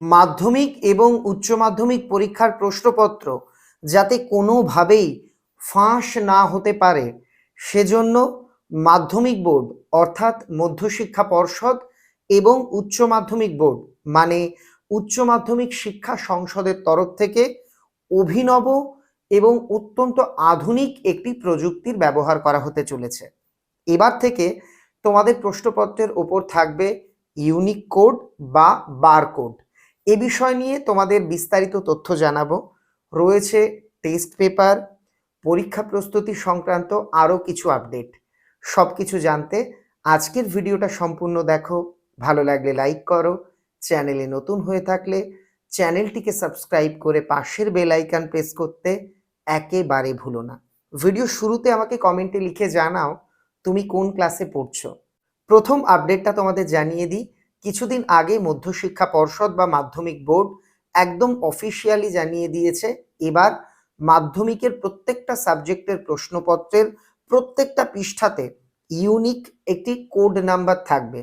মাধ্যমিক এবং উচ্চ মাধ্যমিক পরীক্ষার প্রশ্নপত্র যাতে কোনোভাবেই ফাঁস না হতে পারে, সেজন্য মাধ্যমিক বোর্ড অর্থাৎ মধ্যশিক্ষা পর্ষদ এবং উচ্চ মাধ্যমিক বোর্ড মানে উচ্চ মাধ্যমিক শিক্ষা সংসদের তরফ থেকে অভিনব এবং অত্যন্ত আধুনিক একটি প্রযুক্তির ব্যবহার করা হতে চলেছে। এবার থেকে তোমাদের প্রশ্নপত্রের ওপর থাকবে ইউনিক কোড বা বার কোড এ বিষয় নিয়ে তোমাদের বিস্তারিত তথ্য জানাব। রয়েছে টেস্ট পেপার পরীক্ষা প্রস্তুতি সংক্রান্ত আরও কিছু আপডেট সব কিছু জানতে আজকের ভিডিওটা সম্পূর্ণ দেখো। ভালো লাগলে লাইক করো। চ্যানেলে নতুন হয়ে থাকলে চ্যানেলটিকে সাবস্ক্রাইব করে পাশের বেল আইকন প্রেস করতে একেবারে ভুলো না। ভিডিও শুরুতে আমাকে কমেন্টে লিখে জানাও তুমি কোন ক্লাসে পড়ছো। প্রথম আপডেটটা তোমাদের জানিয়ে দিই। কিছুদিন আগে মধ্যশিক্ষা পর্ষদ বা মাধ্যমিক বোর্ড একদম অফিসিয়ালি জানিয়ে দিয়েছে, এবার মাধ্যমিকের প্রত্যেকটা সাবজেক্টের প্রশ্নপত্রের প্রত্যেকটা পৃষ্ঠাতে ইউনিক একটি কোড নাম্বার থাকবে।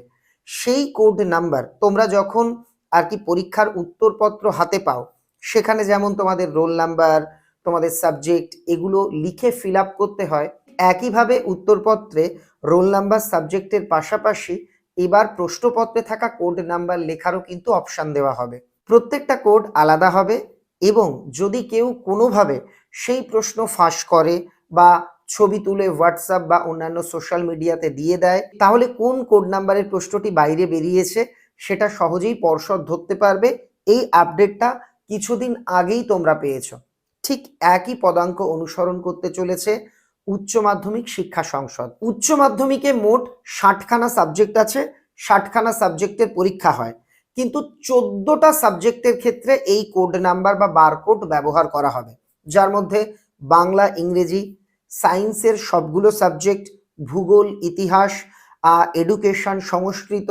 সেই কোড নাম্বার তোমরা যখন আর কি পরীক্ষার উত্তরপত্র হাতে পাও, সেখানে যেমন তোমাদের রোল নাম্বার তোমাদের সাবজেক্ট এগুলো লিখে ফিল করতে হয়, একইভাবে উত্তরপত্রে রোল নাম্বার সাবজেক্টের পাশাপাশি এবার প্রশ্নপত্রে থাকা কোড নাম্বার লেখারও কিন্তু অপশান দেওয়া হবে। প্রত্যেকটা কোড আলাদা হবে এবং যদি কেউ কোনোভাবে সেই প্রশ্ন ফাঁস করে বা ছবি তুলে হোয়াটসঅ্যাপ বা অন্যান্য সোশ্যাল মিডিয়াতে দিয়ে দেয়, তাহলে কোন কোড নাম্বারের প্রশ্নটি বাইরে বেরিয়েছে সেটা সহজেই পর্ষদ ধরতে পারবে। এই আপডেটটা কিছুদিন আগেই তোমরা পেয়েছ। ঠিক একই পদাঙ্ক অনুসরণ করতে চলেছে। উচ্চ মাধ্যমিক শিক্ষা সংসদ। উচ্চ মাধ্যমিকে মোট ষাটখানা সাবজেক্ট আছে, ষাটখানা সাবজেক্টের পরীক্ষা হয়। কিন্তু চোদ্দটা সাবজেক্টের ক্ষেত্রে এই কোড নাম্বার বা বারকোড ব্যবহার করা হবে। যার মধ্যে বাংলা, ইংরেজি সায়েন্সের সবগুলো সাবজেক্ট ভূগোল, ইতিহাস এডুকেশন সংস্কৃত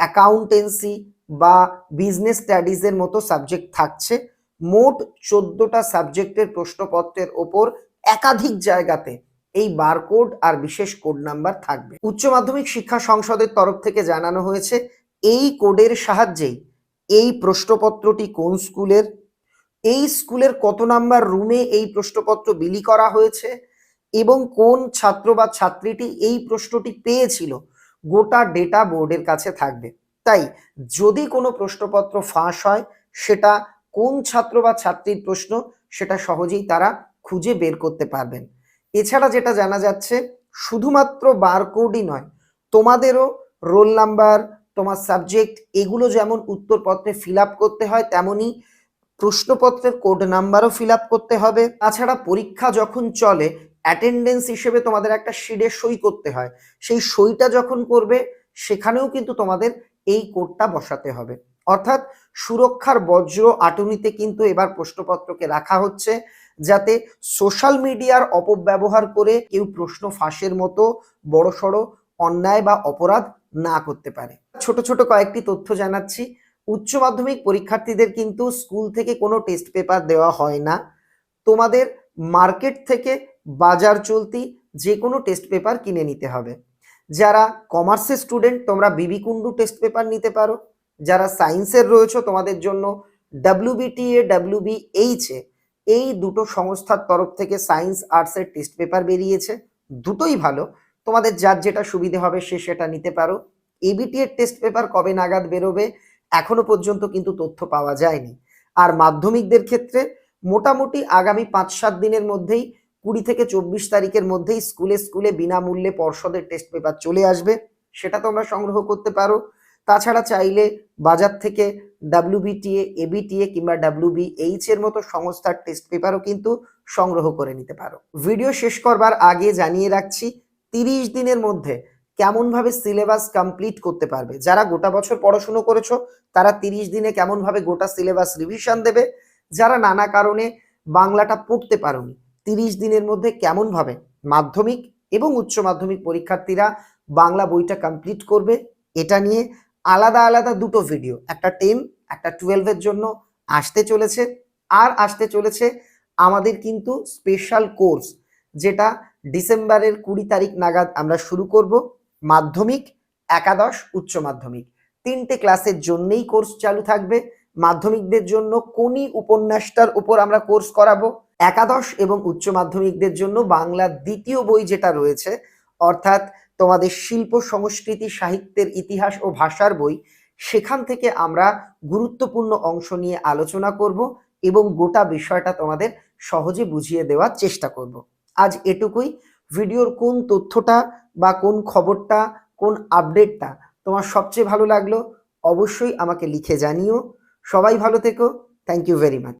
অ্যাকাউন্টেন্সি বা বিজনেস স্টাডিজের মতো সাবজেক্ট থাকছে। মোট চোদ্দটা সাবজেক্টের প্রশ্নপত্রের ওপর একাধিক জায়গাতে এই বারকোড আর বিশেষ কোড নাম্বার থাকবে। উচ্চ মাধ্যমিক শিক্ষা সংসদের তরফ থেকে জানানো হয়েছে, এই কোডের সাহায্যেই এই প্রশ্নপত্রটি কোন স্কুলের, এই স্কুলের কত নাম্বার রুমে এই প্রশ্নপত্র বিলি করা হয়েছে এবং কোন ছাত্র বা ছাত্রীটি এই প্রশ্নটি পেয়েছিল গোটা ডেটা বোর্ডের কাছে থাকবে। তাই যদি কোনো প্রশ্নপত্র ফাঁস হয়, সেটা কোন ছাত্র বা ছাত্রীর প্রশ্ন সেটা সহজেই তারা খুঁজে বের করতে পারবেন। এছাড়া যেটা জানা যাচ্ছে, শুধুমাত্র বারকোডই নয়, তোমাদেরও রোল নাম্বার তোমার সাবজেক্ট এগুলো যেমন উত্তরপত্রে ফিল করতে হয়, তেমনই প্রশ্নপত্রের কোড নাম্বারও ফিল করতে হবে। তাছাড়া পরীক্ষা যখন চলে অ্যাটেন্ডেন্স হিসেবে তোমাদের একটা শিডে সই করতে হয়। সেই সইটা যখন করবে, সেখানেও কিন্তু তোমাদের এই কোডটা বসাতে হবে। অর্থাৎ সুরক্ষার বজ্র আটুনিতে কিন্তু এবার প্রশ্নপত্রকে রাখা হচ্ছে, যাতে সোশ্যাল মিডিয়ার অপব্যবহার করে কেউ প্রশ্ন ফাঁসের মতো বড়সড় অন্যায় বা অপরাধ না করতে পারে। ছোট ছোট কয়েকটি তথ্য জানাচ্ছি। উচ্চ মাধ্যমিক পরীক্ষার্থীদের কিন্তু স্কুল থেকে কোনো টেস্ট পেপার দেওয়া হয় না। তোমাদের মার্কেট থেকে বাজার চলতি যে কোনো টেস্ট পেপার কিনে নিতে হবে। যারা কমার্সের স্টুডেন্ট, তোমরা বিবি কুন্ডু টেস্ট পেপার নিতে পারো। যারা সায়েন্সের রয়েছে, তোমাদের জন্য ডাব্লিউবিটিএ ডাব্লিউবিএইচএ এই দুটো সংস্থার তরফ থেকে সায়েন্স আর্টসের টেস্ট পেপার বেরিয়েছে। দুটোই ভালো। তোমাদের যার যেটা সুবিধে হবে, সে সেটা নিতে পারো। এবিটি এর টেস্ট পেপার কবে নাগাদ বেরোবে, এখনও পর্যন্ত কিন্তু তথ্য পাওয়া যায়নি। আর মাধ্যমিকদের ক্ষেত্রে মোটামুটি আগামী পাঁচ সাত দিনের মধ্যেই, কুড়ি থেকে চব্বিশ তারিখের মধ্যেই স্কুলে স্কুলে বিনামূল্যে পর্ষদের টেস্ট পেপার চলে আসবে। সেটা তোমরা সংগ্রহ করতে পারো। তাছাড়া চাইলে বাজার থেকে ডাব্লিউবিটিএ এবিটিএ কিংবা ডাব্লিউবিএইচ এর মতো সংস্থার টেস্ট পেপারও কিন্তু সংগ্রহ করে নিতে পারো। ভিডিও শেষ করবার আগে জানিয়ে রাখছি, তিরিশ দিনের মধ্যে কেমনভাবে সিলেবাস কমপ্লিট করতে পারবে? যারা গোটা বছর পড়াশুনো করেছ, তারা তিরিশ দিনে কেমনভাবে গোটা সিলেবাস রিভিশন দেবে? যারা নানা কারণে বাংলাটা পড়তে পারোনি, তিরিশ দিনের মধ্যে কেমনভাবে মাধ্যমিক এবং উচ্চ মাধ্যমিক পরীক্ষার্থীরা বাংলা বইটা কমপ্লিট করবে? এটা নিয়ে আলাদা আলাদা দুটো ভিডিও একটা টেন একটা টুয়েলভের জন্য আসতে চলেছে। আর আসতে চলেছে আমাদের কিন্তু স্পেশাল কোর্স যেটা ডিসেম্বরের কুড়ি তারিখ নাগাদ আমরা শুরু করব। মাধ্যমিক, একাদশ, উচ্চ মাধ্যমিক। তিনটে ক্লাসের জন্যেই কোর্স চালু থাকবে। মাধ্যমিকদের জন্য কোনি উপন্যাসটার উপর আমরা কোর্স করাবো। একাদশ এবং উচ্চ মাধ্যমিকদের জন্য বাংলা দ্বিতীয় বই যেটা রয়েছে, অর্থাৎ তোমাদের শিল্প, সংস্কৃতি, সাহিত্যের ইতিহাস ও ভাষার বই, সেখান থেকে আমরা গুরুত্বপূর্ণ অংশ নিয়ে আলোচনা করব এবং গোটা বিষয়টা তোমাদের সহজে বুঝিয়ে দেওয়ার চেষ্টা করব। আজ এটুকুই। ভিডিওর কোন তথ্যটা বা কোন খবরটা, কোন আপডেটটা তোমার সবচেয়ে ভালো লাগল অবশ্যই আমাকে লিখে জানিও। সবাই ভালো থেকো। Thank you very much